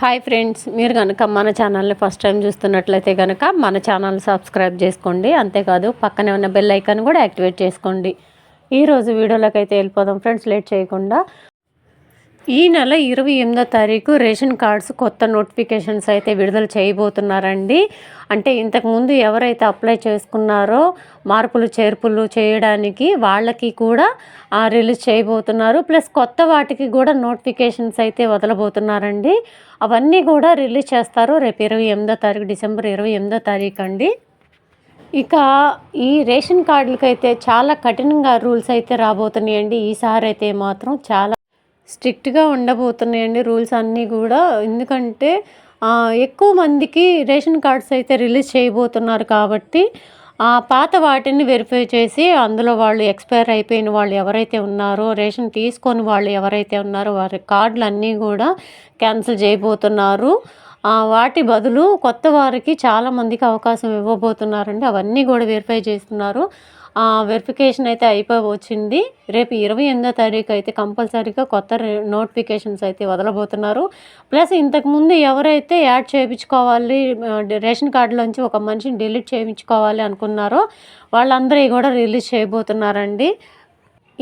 Hi friends మీరు కనుక మన ఛానల్ని ఫస్ట్ టైం చూస్తున్నట్లయితే కనుక మన ఛానల్ సబ్స్క్రైబ్ చేసుకోండి. అంతేకాదు పక్కనే ఉన్న బెల్ ఐకాన్ కూడా యాక్టివేట్ చేసుకోండి. ఈరోజు వీడియోలోకి అయితే వెళ్ళిపోదాం. ఫ్రెండ్స్ లేట్ చేయకుండా ఈ నెల ఇరవై ఎనిమిదో తారీఖు రేషన్ కార్డ్స్ కొత్త నోటిఫికేషన్స్ అయితే విడుదల చేయబోతున్నారండి. అంటే ఇంతకుముందు ఎవరైతే అప్లై చేసుకున్నారో మార్పులు చేర్పులు చేయడానికి వాళ్ళకి కూడా రిలీజ్ చేయబోతున్నారు. ప్లస్ కొత్త వాటికి కూడా నోటిఫికేషన్స్ అయితే వదలబోతున్నారండి. అవన్నీ కూడా రిలీజ్ చేస్తారు రేపు ఇరవై ఎనిమిదో తారీఖు డిసెంబర్ ఇరవై ఎనిమిదో తారీఖు అండి. ఇక ఈ రేషన్ కార్డులకైతే చాలా కఠినంగా రూల్స్ అయితే రాబోతున్నాయండి. ఈసారి అయితే మాత్రం చాలా స్ట్రిక్ట్గా ఉండబోతున్నాయండి రూల్స్ అన్నీ కూడా. ఎందుకంటే ఎక్కువ మందికి రేషన్ కార్డ్స్ అయితే రిలీజ్ చేయబోతున్నారు కాబట్టి ఆ పాత వాటిని వెరిఫై చేసి అందులో వాళ్ళు ఎక్స్పైర్ అయిపోయిన వాళ్ళు ఎవరైతే ఉన్నారో రేషన్ తీసుకొని వాళ్ళు ఎవరైతే ఉన్నారో వారి కార్డులు అన్నీ కూడా క్యాన్సిల్ చేయబోతున్నారు. వాటి బదులు కొత్త వారికి చాలామందికి అవకాశం ఇవ్వబోతున్నారండి. అవన్నీ కూడా వెరిఫై చేస్తున్నారు. వెరిఫికేషన్ అయితే అయిపోయి వచ్చింది రేపు ఇరవై ఎనిమిదో తారీఖు అయితే కంపల్సరీగా కొత్త నోటిఫికేషన్స్ అయితే వదలబోతున్నారు. ప్లస్ ఇంతకుముందు ఎవరైతే యాడ్ చేయించుకోవాలి రేషన్ కార్డులోంచి ఒక మనిషిని డిలీట్ చేయించుకోవాలి అనుకున్నారో వాళ్ళందరూ కూడా రిలీజ్ చేయబోతున్నారండి.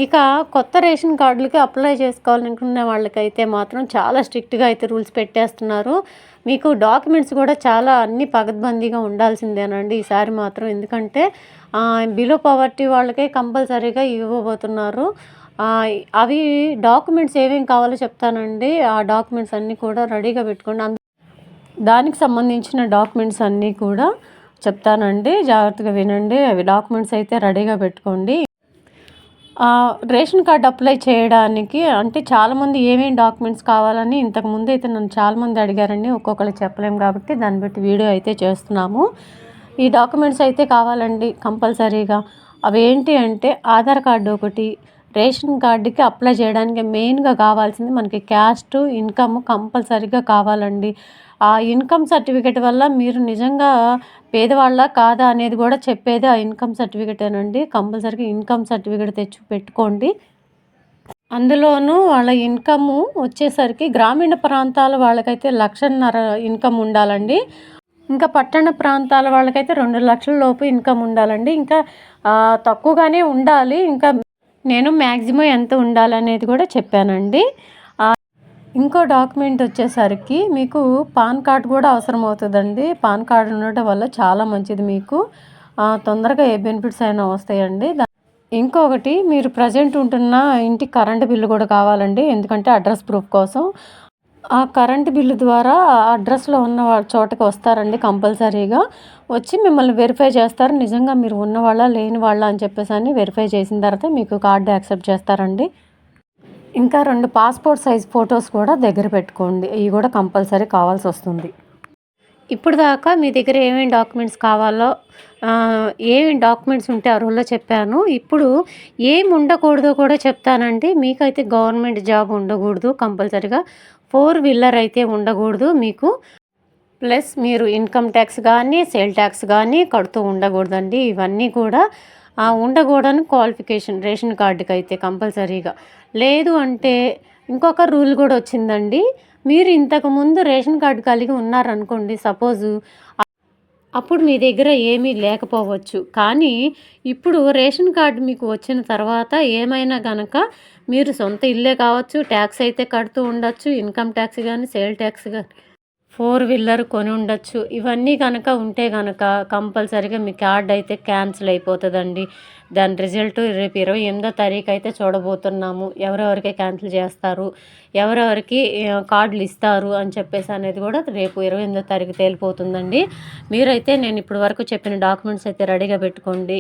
ఇక కొత్త రేషన్ కార్డులకి అప్లై చేసుకోవాలనుకునే వాళ్ళకైతే మాత్రం చాలా స్ట్రిక్ట్గా అయితే రూల్స్ పెట్టేస్తున్నారు. మీకు డాక్యుమెంట్స్ కూడా చాలా అన్ని పగద్బందీగా ఉండాల్సిందేనండి ఈసారి మాత్రం. ఎందుకంటే బిలో పవర్టీ వాళ్ళకే కంపల్సరీగా ఇవ్వబోతున్నారు. అవి డాక్యుమెంట్స్ ఏమేమి కావాలో చెప్తానండి. ఆ డాక్యుమెంట్స్ అన్నీ కూడా రెడీగా పెట్టుకోండి. దానికి సంబంధించిన డాక్యుమెంట్స్ అన్నీ కూడా చెప్తానండి. జాగ్రత్తగా వినండి. అవి డాక్యుమెంట్స్ అయితే రెడీగా పెట్టుకోండి. రేషన్ కార్డ్ అప్లై చేయడానికి అంటే చాలామంది ఏమేమి డాక్యుమెంట్స్ కావాలని ఇంతకుముందు అయితే నన్ను చాలామంది అడిగారండి. ఒక్కొక్కరు చెప్పలేము కాబట్టి దాన్ని బట్టి వీడియో అయితే చేస్తున్నాము. ఈ డాక్యుమెంట్స్ అయితే కావాలండి కంపల్సరీగా. అవి ఏంటి అంటే ఆధార్ కార్డు ఒకటి రేషన్ కార్డుకి అప్లై చేయడానికి మెయిన్గా కావాల్సింది మనకి క్యాస్ట్ ఇన్కమ్ కంపల్సరీగా కావాలండి. ఆ ఇన్కమ్ సర్టిఫికేట్ వల్ల మీరు నిజంగా పేదవాళ్ళ కాదా అనేది కూడా చెప్పేది ఆ ఇన్కమ్ సర్టిఫికేటేనండి. కంపల్సరీగా ఇన్కమ్ సర్టిఫికేట్ తెచ్చి పెట్టుకోండి. అందులోనూ వాళ్ళ ఇన్కమ్ వచ్చేసరికి గ్రామీణ ప్రాంతాల వాళ్ళకైతే లక్షన్నర ఇన్కమ్ ఉండాలండి. ఇంకా పట్టణ ప్రాంతాల వాళ్ళకైతే రెండు లక్షల లోపు ఇన్కమ్ ఉండాలండి. ఇంకా తక్కువగానే ఉండాలి. ఇంకా నేను మ్యాక్సిమం ఎంత ఉండాలనేది కూడా చెప్పానండి. ఇంకో డాక్యుమెంట్ వచ్చేసరికి మీకు పాన్ కార్డ్ కూడా అవసరం అవుతుందండి పాన్ కార్డ్ ఉండటం వల్ల చాలా మంచిది మీకు. తొందరగా ఏ బెనిఫిట్స్ అయినా వస్తాయండి. ఇంకొకటి మీరు ప్రజెంట్ ఉంటున్న ఇంటి కరెంటు బిల్లు కూడా కావాలండి. ఎందుకంటే అడ్రస్ ప్రూఫ్ కోసం. ఆ కరెంటు బిల్లు ద్వారా అడ్రస్లో ఉన్న చోటకి వస్తారండి కంపల్సరీగా. వచ్చి మిమ్మల్ని వెరిఫై చేస్తారు. నిజంగా మీరు ఉన్నవాళ్ళ లేని వాళ్ళ అని చెప్పేసి అని వెరిఫై చేసిన తర్వాత మీకు కార్డు యాక్సెప్ట్ చేస్తారండి. ఇంకా రెండు పాస్పోర్ట్ సైజ్ ఫొటోస్ కూడా దగ్గర పెట్టుకోండి. ఇవి కూడా కంపల్సరీ కావాల్సి వస్తుంది. ఇప్పుడు దాకా మీ దగ్గర ఏమేమి డాక్యుమెంట్స్ కావాలో ఏమేమి డాక్యుమెంట్స్ ఉంటే అర్హుల్లో చెప్పాను. ఇప్పుడు ఏమి ఉండకూడదో కూడా చెప్తానండి. మీకైతే గవర్నమెంట్ జాబ్ ఉండకూడదు కంపల్సరీగా. ఫోర్ వీలర్ అయితే ఉండకూడదు. మీకు ప్లస్ మీరు ఇన్కమ్ ట్యాక్స్ కానీ సేల్ ట్యాక్స్ కానీ కడుతూ ఉండకూడదండి. ఇవన్నీ కూడా ఉండకూడని క్వాలిఫికేషన్ రేషన్ కార్డుకి అయితే కంపల్సరీగా. లేదు అంటే ఇంకొక రూల్ కూడా వచ్చిందండి. మీరు ఇంతకుముందు రేషన్ కార్డు కలిగి ఉన్నారనుకోండి సపోజు అప్పుడు మీ దగ్గర ఏమీ లేకపోవచ్చు. కానీ ఇప్పుడు రేషన్ కార్డు మీకు వచ్చిన తర్వాత ఏమైనా గనక మీరు సొంత ఇల్లే కావచ్చు ట్యాక్స్ అయితే కడుతూ ఉండొచ్చు ఇన్కమ్ ట్యాక్స్ కానీ సేల్ ట్యాక్స్ కానీ ఫోర్ వీలర్ కొని ఉండొచ్చు. ఇవన్నీ కనుక ఉంటే కనుక కంపల్సరీగా మీ కార్డ్ అయితే క్యాన్సిల్ అయిపోతుందండి. దాని రిజల్ట్ రేపు ఇరవై ఎనిమిదో తారీఖు అయితే చూడబోతున్నాము. ఎవరెవరికి క్యాన్సిల్ చేస్తారు? ఎవరెవరికి కార్డులు ఇస్తారు? అని చెప్పేసి అనేది కూడా రేపు ఇరవై ఎనిమిదో తారీఖు తేలిపోతుందండి. మీరైతే నేను ఇప్పటి వరకు చెప్పిన డాక్యుమెంట్స్ అయితే రెడీగా పెట్టుకోండి.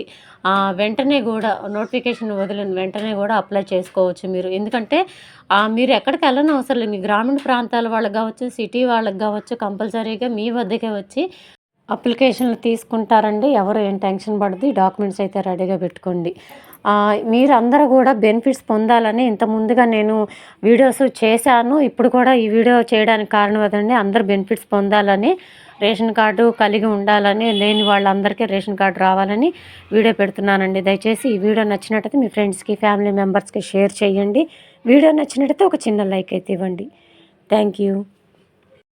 వెంటనే కూడా నోటిఫికేషన్ వదిలిన వెంటనే కూడా అప్లై చేసుకోవచ్చు మీరు. ఎందుకంటే మీరు ఎక్కడికి వెళ్ళని అవసరం లేదు. మీ గ్రామీణ ప్రాంతాల వాళ్ళకి కావచ్చు సిటీ వాళ్ళకి కావచ్చు కంపల్సరీగా మీ వద్దకే వచ్చి అప్లికేషన్లు తీసుకుంటారండి. ఎవరు ఏం టెన్షన్ పడదు డాక్యుమెంట్స్ అయితే రెడీగా పెట్టుకోండి. మీరు కూడా బెనిఫిట్స్ పొందాలని ఇంత ముందుగా నేను వీడియోస్ చేశాను. ఇప్పుడు కూడా ఈ వీడియో చేయడానికి కారణం అదండి. అందరు బెనిఫిట్స్ పొందాలని రేషన్ కార్డు కలిగి ఉండాలని లేని వాళ్ళందరికీ రేషన్ కార్డు రావాలని వీడియో పెడుతున్నానండి. దయచేసి ఈ వీడియో నచ్చినట్టయితే మీ ఫ్రెండ్స్కి ఫ్యామిలీ మెంబర్స్కి షేర్ చేయండి. వీడియో నచ్చినట్టయితే ఒక చిన్న లైక్ అయితే ఇవ్వండి. Thank you.